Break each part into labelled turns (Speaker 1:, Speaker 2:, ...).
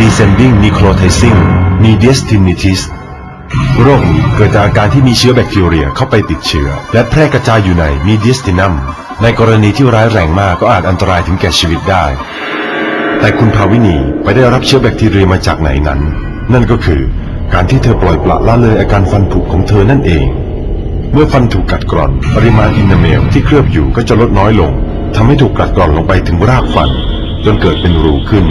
Speaker 1: descending necrotizing mediastinitis โรคนี้เกิดจากอาการที่มีเชื้อแบคทีเรียเข้าไปติดเชื้อ และแพร่กระจายอยู่ใน mediastinum ในกรณีที่ร้ายแรงมากก็อาจอันตรายถึงแก่ชีวิตได้ แต่คุณภาวินีไปได้รับเชื้อแบคทีเรียมาจากไหนนั้น นั่นก็คือการที่เธอปล่อยปละละเลยอาการฟันผุของเธอนั่นเอง เมื่อฟันถูกกัดกร่อน ปริมาณอินเนเมลที่เคลือบอยู่ก็จะลดน้อยลงทำให้ถูกกัดกร่อนลงไปถึงรากฟัน จนเกิดเป็นรูขึ้น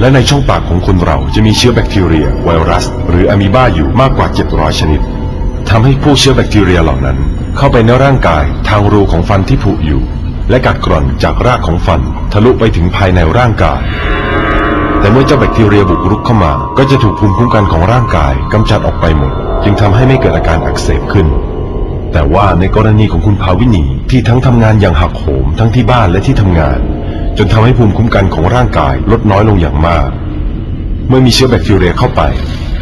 Speaker 1: และในช่องปากของคนเราจะมีเชื้อแบคทีเรีย ไวรัส หรืออะมีบาอยู่มากกว่า 700 ชนิดทำให้ผู้เชื้อแบคทีเรียเหล่านั้น เข้าไปในร่างกายทางรูของฟันที่ผุอยู่ และกัดกร่อนจากรากของฟัน ทะลุไปถึงภายในร่างกาย แต่เมื่อเจ้าแบคทีเรียบุกรุกเข้ามา ก็จะถูกภูมิคุ้มกันของร่างกายกำจัดออกไปหมด จึงทำให้ไม่เกิดอาการอักเสบขึ้นแต่ว่าในกรณีของคุณภาวินีที่ทั้งทำงานอย่างหักโหมทั้งที่บ้านและที่ทำงาน จนทำให้ภูมิคุ้มกันของร่างกายลดน้อยลงอย่างมาก เมื่อมีเชื้อแบคทีเรียเข้าไป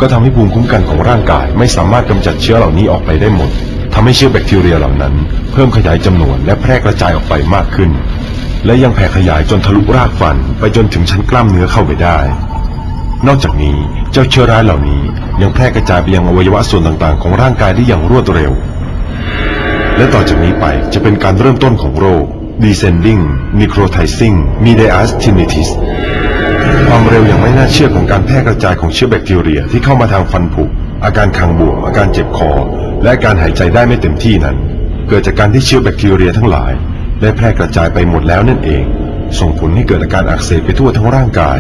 Speaker 1: ก็ทำให้ภูมิคุ้มกันของร่างกาย ไม่สามารถกำจัดเชื้อเหล่านี้ออกไปได้หมดทำให้เชื้อแบคทีเรียเหล่านั้น เพิ่มขยายจำนวนและแพร่กระจายออกไปมากขึ้น และยังแผ่ขยายจนทะลุรากฟันไปจนถึงชั้นกล้ามเนื้อเข้าไปได้ นอกจากนี้เจ้าเชื้อร้ายเหล่านี้ ยังแพร่กระจายไปยังอวัยวะส่วนต่างๆ ของร่างกายได้อย่างรวดเร็ว และต่อจากนี้ไปจะเป็นการเริ่มต้นของโรค descending necrotizing mediastinitis ความเร็วอย่างไม่น่าเชื่อของการแพร่กระจายของเชื้อแบคทีเรียที่เข้ามาทางฟันผุ อาการคางบวมอาการเจ็บคอ และการหายใจได้ไม่เต็มที่นั้น เกิดจากการที่เชื้อแบคทีเรียทั้งหลาย ได้แพร่กระจายไปหมดแล้วนั่นเอง ส่งผลให้เกิดอาการอักเสบไปทั่วทั้งร่างกาย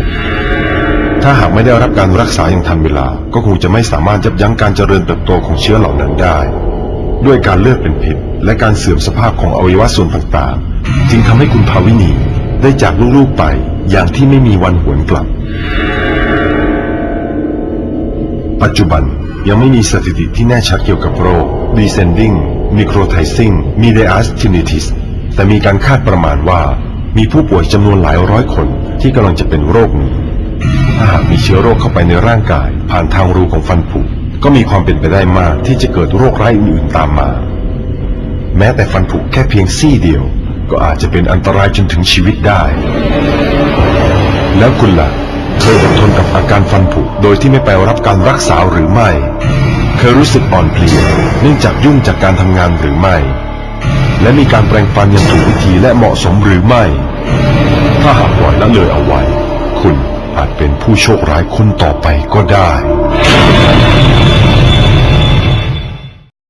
Speaker 1: ถ้าหากไม่ได้รับการรักษาอย่างทันเวลา ก็คงจะไม่สามารถยับยั้งการเจริญเติบโตของเชื้อเหล่านั้นได้ ด้วยการเลือดเป็นพิษและการเสื่อมสภาพของอวัยวะส่วนต่างๆ จึงทำให้คุณภาวินีได้จากลูกๆไปอย่างที่ไม่มีวันหวนกลับ ปัจจุบันยังไม่มีสถิติที่แน่ชัดเกี่ยวกับโรค descending necrotizing mediastinitis แต่มีการคาดประมาณว่า มีผู้ป่วยจำนวนหลายร้อยคนที่กำลังจะเป็นโรคนี้ ถ้าหากมีเชื้อโรคเข้าไปในร่างกาย ผ่านทางรูของฟันผุก็มีความเป็นไปได้มากที่จะเกิดโรคร้ายอื่นๆตามมา แม้แต่ฟันผุแค่เพียงซี่เดียว ก็อาจจะเป็นอันตรายจนถึงชีวิตได้ แล้วคุณล่ะเคยอดทนกับอาการฟันผุโดยที่ไม่ไปรับการรักษาหรือไม่ เคยรู้สึกอ่อนเพลียเนื่องจากยุ่งจากการทำงานหรือไม่ และมีการแปรงฟันอย่างถูกวิธีและเหมาะสมหรือไม่ ถ้าหากปล่อยละเลยเอาไว้ คุณอาจเป็นผู้โชคร้ายคนต่อไปก็ได้